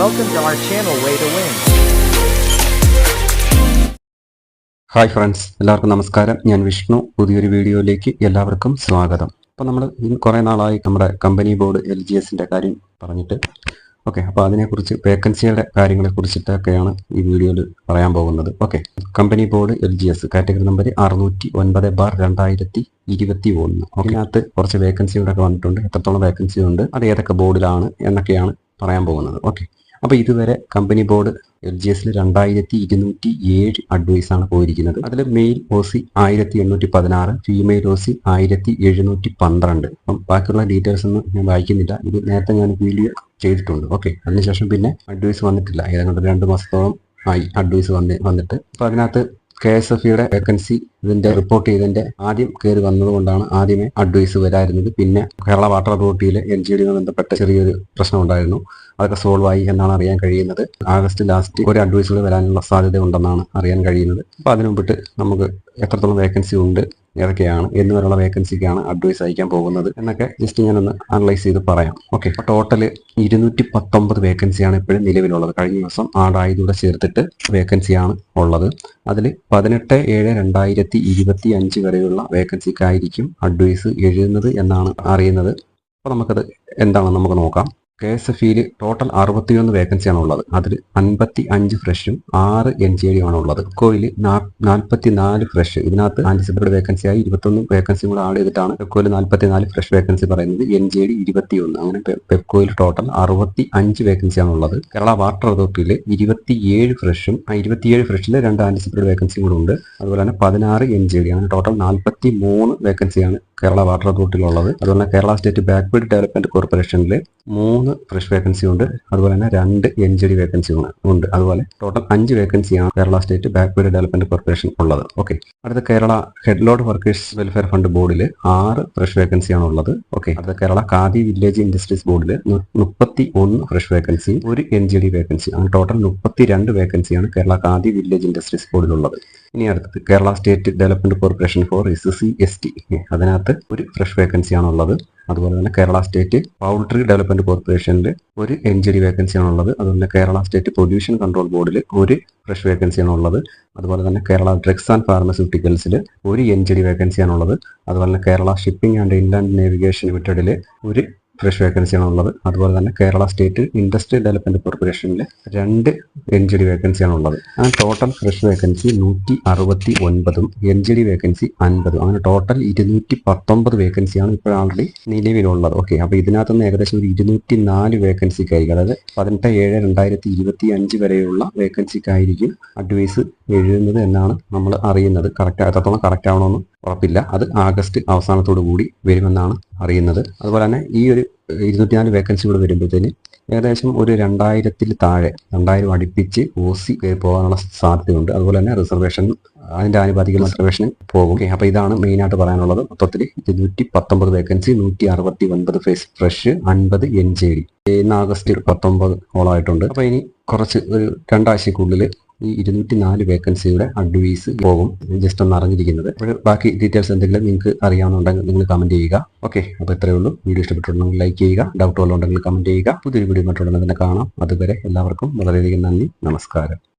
Welcome to our channel Way to Win. Hi friends എല്ലാവർക്കും നമസ്കാരം. ഞാൻ വിഷ്ണു. പുതിയൊരു വീഡിയോയിലേക്ക് എല്ലാവർക്കും സ്വാഗതം. അപ്പോൾ നമ്മൾ കുറേ നാളായി നമ്മുടെ കമ്പനി ബോർഡ് എൽ ജി എസിന്റെ കാര്യം പറഞ്ഞിട്ട്. ഓക്കെ അപ്പോൾ അതിനെക്കുറിച്ച് വേക്കൻസിയുടെ കാര്യങ്ങളെ ഈ വീഡിയോയിൽ പറയാൻ പോകുന്നത്. Okay company board L G S category number അറുന്നൂറ്റി ഒൻപത് ബാർ രണ്ടായിരത്തി ഇരുപത്തി ഒന്ന് അതിനകത്ത് കുറച്ച് വേക്കൻസികളൊക്കെ വന്നിട്ടുണ്ട്. എത്രത്തോളം വേക്കൻസി ഉണ്ട് അത് ഏതൊക്കെ ബോർഡിലാണ് എന്നൊക്കെയാണ് പറയാൻ പോകുന്നത്. ഓക്കെ അപ്പോൾ ഇതുവരെ കമ്പനി ബോർഡ് എൽ ജി എസിൽ രണ്ടായിരത്തി ഇരുന്നൂറ്റി ഏഴ് അഡ്വൈസ് ആണ് പോയിരിക്കുന്നത്. അതിൽ മെയിൽ ഒ സി ആയിരത്തി എണ്ണൂറ്റി പതിനാറ് ഫീമെയിൽ ഒ സി ആയിരത്തി എഴുന്നൂറ്റി പന്ത്രണ്ട്. അപ്പം ബാക്കിയുള്ള ഡീറ്റെയിൽസ് ഒന്നും ഞാൻ വായിക്കുന്നില്ല. ഇത് നേരത്തെ ഞാൻ വീഡിയോ ചെയ്തിട്ടുണ്ട്. ഓക്കെ അതിനുശേഷം പിന്നെ അഡ്വൈസ് വന്നിട്ടില്ല. ഏതാണ്ട് രണ്ട് മാസത്തോളം ആയി അഡ്വൈസ് വന്ന് വന്നിട്ട്. അപ്പോൾ അതിനകത്ത് കെ എസ് എഫ് ഇയുടെ വേക്കൻസി ഇതിന്റെ റിപ്പോർട്ട് ചെയ്തതിന്റെ ആദ്യം കയറി വന്നതുകൊണ്ടാണ് ആദ്യമേ അഡ്വൈസ് വരായിരുന്നത് പിന്നെ കേരള വാട്ടർ അതോറിറ്റിയിലെ എൻ ജി ഡിയുമായി ബന്ധപ്പെട്ട ചെറിയൊരു പ്രശ്നം ഉണ്ടായിരുന്നു അതൊക്കെ സോൾവ് ആയി എന്നാണ് അറിയാൻ കഴിയുന്നത്. ആഗസ്റ്റ് ലാസ്റ്റ് ഒരു അഡ്വൈസുകൾ വരാനുള്ള സാധ്യത ഉണ്ടെന്നാണ് അറിയാൻ കഴിയുന്നത്. അപ്പോൾ അതിനു മുമ്പിട്ട് നമുക്ക് എത്രത്തോളം വേക്കൻസി ഉണ്ട് ഏതൊക്കെയാണ് എന്ന് വരെയുള്ള വേക്കൻസിക്കാണ് അഡ്വൈസ് അയക്കാൻ പോകുന്നത് എന്നൊക്കെ ജസ്റ്റ് ഞാനൊന്ന് അനലൈസ് ചെയ്ത് പറയാം. ഓക്കെ അപ്പോൾ ടോട്ടൽ ഇരുന്നൂറ്റി പത്തൊമ്പത് വേക്കൻസിയാണ് ഇപ്പോഴും നിലവിലുള്ളത്. കഴിഞ്ഞ ദിവസം ആടായതൂടെ ചേർത്തിട്ട് വേക്കൻസിയാണ് ഉള്ളത്. അതിൽ പതിനെട്ട് ഏഴ് രണ്ടായിരത്തി ഇരുപത്തി അഞ്ച് വരെയുള്ള വേക്കൻസിക്കായിരിക്കും അഡ്വൈസ് എഴുതുന്നത് എന്നാണ് അറിയുന്നത്. അപ്പോൾ നമുക്കത് എന്താണെന്ന് നമുക്ക് നോക്കാം. കെ എസ് എഫ് ഇയിൽ ടോട്ടൽ അറുപത്തിയൊന്ന് വേക്കൻസിയാണ് ഉള്ളത് അതിൽ അൻപത്തി അഞ്ച് ഫ്രഷും ആറ് എൻ ജി ആണ് ഉള്ളത് പെപ്കോയിൽ നാൽപ്പത്തി നാല് ഫ്രഷ് ഇതിനകത്ത് ആന്റിസിപ്പേറ്റഡ് വേക്കൻസി ആയി ഇരുപത്തൊന്ന് വേക്കൻസിയും കൂടെ ആഡ് ചെയ്തിട്ടാണ് പെപ്കോയിൽ നാൽപ്പത്തി നാല് ഫ്രഷ് വേക്കൻസി പറയുന്നത് എൻ ജി ഡി ഇരുപത്തിയൊന്ന്. അങ്ങനെ പെക്കോയിൽ പെപ്കോയിൽ ടോട്ടൽ അറുപത്തി അഞ്ച് വേക്കൻസിയാണ് ഉള്ളത് കേരള വാട്ടർ അതോറിറ്റിയിൽ ഇരുപത്തിയേഴ് ഫ്രഷും ആ ഇരുപത്തിയേഴ് ഫ്രഷിൽ രണ്ട് ആന്റിസിപ്പേറ്റഡ് വേക്കൻസിയും കൂടെ ഉണ്ട്. അതുപോലെ തന്നെ പതിനാറ് എൻ ജി ഡി അങ്ങനെ ടോട്ടൽ നാൽപ്പത്തി മൂന്ന് വേക്കൻസിയാണ് കേരള വാട്ടർ അതോറിറ്റിയിലുള്ളത് അതുപോലെ കേരള സ്റ്റേറ്റ് ബാക്ക്വേർഡ് ഡെവലപ്മെന്റ് കോർപ്പറേഷനിൽ മൂന്ന് ഫ്രഷ് വേക്കൻസി ഉണ്ട്. അതുപോലെ തന്നെ രണ്ട് എൻ ജി ഡി വേക്കൻസി ഉണ്ട്. അതുപോലെ ടോട്ടൽ അഞ്ച് വേക്കൻസിയാണ് Kerala state backward development corporation ഉള്ളത്. ഓക്കെ അടുത്ത Kerala head load workers welfare fund ബോർഡിൽ ആറ് ഫ്രഷ് വേക്കൻസിയാണ് ഉള്ളത്. ഓക്കെ അടുത്ത കേരള ഖാദി വില്ലേജ് ഇൻഡസ്ട്രീസ് ബോർഡിൽ മുപ്പത്തി ഒന്ന് ഫ്രഷ് വേക്കൻസി ഒരു എൻ ജി ഡി വേക്കൻസി അങ്ങനെ ടോട്ടൽ മുപ്പത്തി രണ്ട് വേക്കൻസിയാണ് കേരള ഖാദി വില്ലേജ് ഇൻഡസ്ട്രീസ് ബോർഡിലുള്ളത് ഇനി അടുത്തത് Kerala state development corporation for S C S T അതിനകത്ത് ഒരു ഫ്രഷ് വേക്കൻസി ഉള്ളത് അതുപോലെ തന്നെ കേരള സ്റ്റേറ്റ് പൗൾട്രി ഡെവലപ്മെന്റ് കോർപ്പറേഷനിൽ ഒരു എൻ ജി ഡി വേക്കൻസിയാണ് ഉള്ളത് അതുപോലെ കേരള സ്റ്റേറ്റ് പൊല്യൂഷൻ കൺട്രോൾ ബോർഡിൽ ഒരു ഫ്രഷ് വേക്കൻസി ഉള്ളത് അതുപോലെ തന്നെ കേരള ഡ്രഗ്സ് ആൻഡ് ഫാർമസ്യൂട്ടിക്കൽസിൽ ഒരു എൻ ജി ഡി വേക്കൻസിയാണ് ഉള്ളത് അതുപോലെ തന്നെ Kerala shipping and inland navigation ലിമിറ്റഡിൽ ഒരു ഫ്രഷ് വേക്കൻസിയാണ് ഉള്ളത് അതുപോലെ തന്നെ കേരള സ്റ്റേറ്റ് ഇൻഡസ്ട്രി ഡെവലപ്മെന്റ് കോർപ്പറേഷനിൽ രണ്ട് എൻ ജി ഡി വേക്കൻസിയാണ് ഉള്ളത് അങ്ങനെ ടോട്ടൽ ഫ്രഷ് വേക്കൻസി നൂറ്റി അറുപത്തി ഒൻപതും എൻ ജി ഡി വേക്കൻസി അൻപതും. അങ്ങനെ ടോട്ടൽ ഇരുന്നൂറ്റി പത്തൊമ്പത് വേക്കൻസിയാണ് ഇപ്പോൾ ആൾറെഡി നിലവിലുള്ളത്. ഓക്കെ അപ്പോൾ ഇതിനകത്ത് നിന്ന് ഏകദേശം ഒരു ഇരുന്നൂറ്റി നാല് വേക്കൻസിക്കായിരിക്കും അതായത് പതിനെട്ട് ഏഴ് രണ്ടായിരത്തി ഇരുപത്തി അഞ്ച് വരെയുള്ള വേക്കൻസിക്കായിരിക്കും അഡ്വൈസ് എഴുതുന്നത് എന്നാണ് നമ്മൾ അറിയുന്നത്. കറക്റ്റ് എത്രത്തോളം കറക്റ്റ് ആവണമെന്ന് ഉറപ്പില്ല. അത് ആഗസ്റ്റ് അവസാനത്തോടു കൂടി വരുമെന്നാണ് അറിയുന്നത്. അതുപോലെ തന്നെ ഈ ഒരു ഇരുന്നൂറ്റിനാല് വേക്കൻസി കൂടെ വരുമ്പോഴത്തേന് ഏകദേശം ഒരു രണ്ടായിരത്തിൽ താഴെ രണ്ടായിരം അടുപ്പിച്ച് ഒ സി പോകാനുള്ള സാധ്യതയുണ്ട്. അതുപോലെ തന്നെ റിസർവേഷൻ അതിന്റെ ആനുപാതിക റിസർവേഷൻ പോകും. അപ്പോൾ അപ്പൊ ഇതാണ് മെയിൻ ആയിട്ട് പറയാനുള്ളത്. മൊത്തത്തിൽ ഇരുന്നൂറ്റി പത്തൊമ്പത് വേക്കൻസി നൂറ്റി അറുപത്തി ഒൻപത് ഫേസ് ഫ്രഷ് അൻപത് എൻ ജെ ഡി ഇന്ന് ആഗസ്റ്റ് പത്തൊമ്പത് ഓളായിട്ടുണ്ട് അപ്പൊ ഇനി കുറച്ച് ഒരു രണ്ടാഴ്ചക്കുള്ളിൽ ഈ ഇരുന്നൂറ്റി നാല് വേക്കൻസിയുടെ അഡ്വൈസ് പോകും ജസ്റ്റ് ഒന്ന് അറിഞ്ഞിരിക്കുന്നത്. അപ്പോൾ ബാക്കി ഡീറ്റെയിൽസ് എന്തെങ്കിലും നിങ്ങൾക്ക് അറിയാവുന്നുണ്ടെങ്കിൽ നിങ്ങൾ കമന്റ് ചെയ്യുക. ഓക്കെ അപ്പോൾ ഇത്രയേ ഉള്ളൂ. വീഡിയോ ഇഷ്ടപ്പെട്ടിട്ടുണ്ടെങ്കിൽ ലൈക്ക് ചെയ്യുക. ഡൗട്ട് ഉണ്ടെങ്കിൽ കമന്റ് ചെയ്യുക. പുതിയൊരു വീഡിയോ മറ്റുണ്ടെങ്കിൽ തന്നെ കാണാം. അതുവരെ എല്ലാവർക്കും വളരെയധികം നന്ദി. നമസ്കാരം.